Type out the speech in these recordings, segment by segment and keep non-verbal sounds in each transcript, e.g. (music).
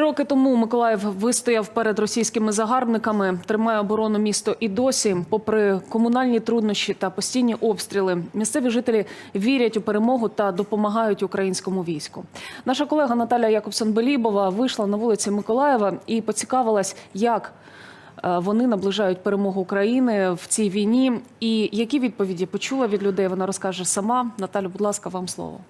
Роки тому Миколаїв вистояв перед російськими загарбниками, тримає оборону місто і досі. Попри комунальні труднощі та постійні обстріли, місцеві жителі вірять у перемогу та допомагають українському війську. Наша колега Наталя Якобсон-Белібова вийшла на вулиці Миколаєва і поцікавилась, як е, вони наближають перемогу України в цій війні. І які відповіді почула від людей, вона розкаже сама. Наталю, будь ласка, вам слово.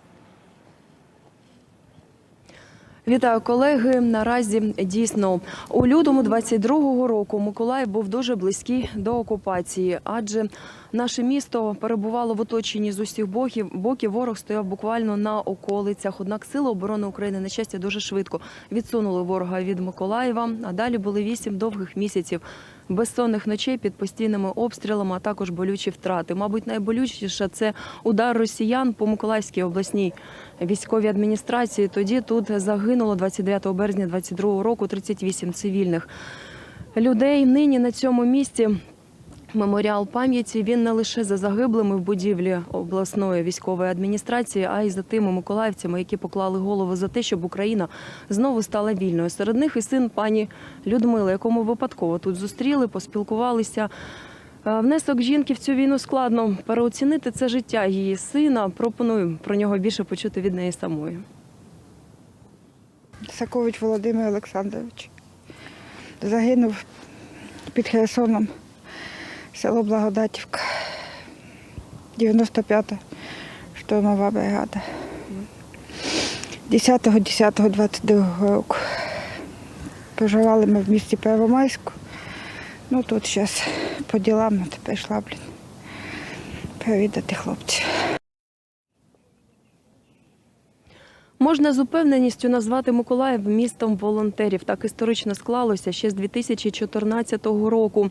Вітаю колеги. Наразі дійсно у лютому 22-го року Миколаїв був дуже близький до окупації, адже наше місто перебувало в оточенні з усіх боків. Боків ворог стояв буквально на околицях. Однак сили оборони України на щастя дуже швидко відсунули ворога від Миколаєва. А далі були вісім довгих місяців безсонних ночей під постійними обстрілами, а також болючі втрати. Мабуть, найболючіше це удар росіян по Миколаївській обласній військовій адміністрації. Тоді тут загинуло 29 березня 22 року 38 цивільних людей. Нині на цьому місці. Меморіал пам'яті він не лише за загиблими в будівлі обласної військової адміністрації, а й за тими миколаївцями, які поклали голову за те, щоб Україна знову стала вільною. Серед них і син пані Людмили, якому випадково тут зустріли, поспілкувалися. Е, Внесок жінки в цю війну складно переоцінити це життя її сина. Пропоную про нього більше почути від неї самої. Сакович Володимир Олександрович. Загинув під Херсоном, село Благодатівка, 95-та штурмова бригада. 10.10.22 року. Проживали ми в місті Первомайську. Ну тут зараз по ділам а йшла, блін, провідати хлопців. Можна з упевненістю назвати Миколаїв містом волонтерів. Так історично склалося ще з 2014 року.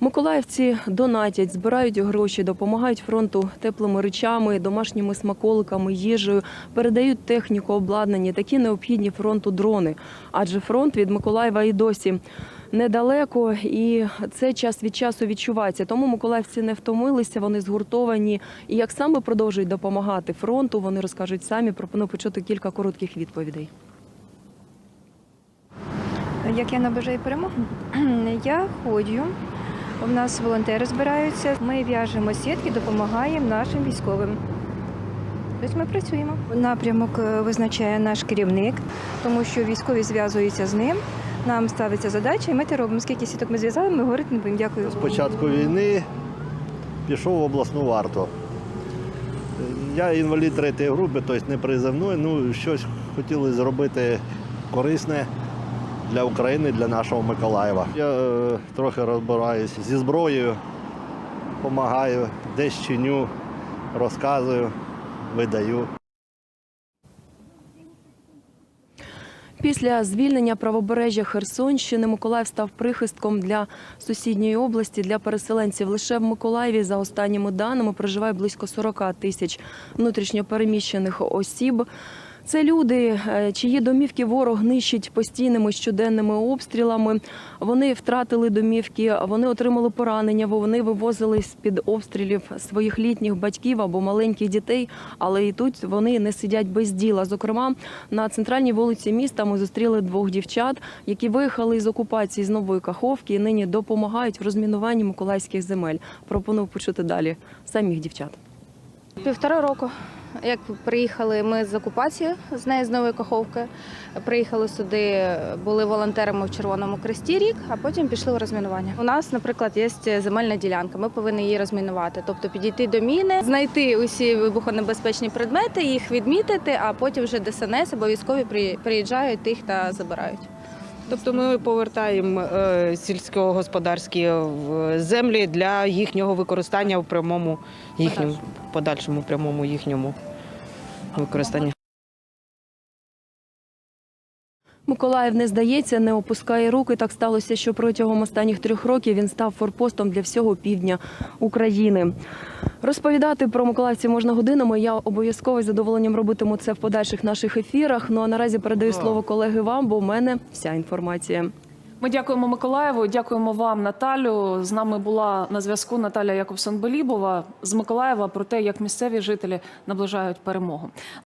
Миколаївці донатять, збирають гроші, допомагають фронту теплими речами, домашніми смаколиками, їжею, передають техніку, обладнання, такі необхідні фронту дрони. Адже фронт від Миколаєва і досі недалеко, і це час від часу відчувається. Тому миколаївці не втомилися, вони згуртовані. І як саме продовжують допомагати фронту, вони розкажуть самі. Пропоную почути кілька коротких відповідей. Як я наближаю перемогу? (clears throat) Я ходжу. У нас волонтери збираються. Ми в'яжемо сітки, допомагаємо нашим військовим. Тобто ми працюємо. Напрямок е, визначає наш керівник, тому що військові зв'язуються з ним. Нам ставиться задача, і ми це робимо. Скільки сіток ми зв'язали, ми говорити не будемо. Дякую. З війни пішов в обласну варту. Я інвалід третьої групи, тобто не призовний, ну щось хотіли зробити корисне для України, для нашого Миколаєва. Я е, трохи розбираюся зі зброєю, допомагаю, десь чиню, розказую, видаю. Після звільнення правобережжя Херсонщини Миколаїв став прихистком для сусідньої області для переселенців. Лише в Миколаєві за останніми даними проживає близько 40 тисяч внутрішньопереміщених осіб. Це люди, е, чиї домівки ворог нищить постійними щоденними обстрілами. Вони втратили домівки, вони отримали поранення, бо вони вивозили з під обстрілів своїх літніх батьків або маленьких дітей. Але і тут вони не сидять без діла. Зокрема, на центральній вулиці міста ми зустріли двох дівчат, які виїхали з окупації з нової каховки і нині допомагають в розмінуванні миколаївських земель. Пропоную почути далі самих дівчат. Півтора року. Як приїхали ми з окупації з неї з Нової Каховки, приїхали сюди, були волонтерами в Червоному Кресті рік, а потім пішли у розмінування. У нас, наприклад, є земельна ділянка. Ми повинні її розмінувати, тобто підійти до міни, знайти усі вибухонебезпечні предмети, їх відмітити, а потім вже ДСНС або військові при- приїжджають тих та забирають. Тобто ми повертаємо е, сільськогосподарські е, землі для їхнього використання в прямому їхньому подальшому прямому їхньому використанні. Миколаїв не здається, не опускає руки. Так сталося, що протягом останніх трьох років він став форпостом для всього півдня України. Розповідати про миколаївців можна годинами. Я обов'язково з задоволенням робитиму це в подальших наших ефірах. Ну а наразі передаю слово колеги вам, бо в мене вся інформація. Ми дякуємо Миколаєву, дякуємо вам, Наталю. З нами була на зв'язку Наталя Якобсон-Белібова з Миколаєва про те, як місцеві жителі наближають перемогу.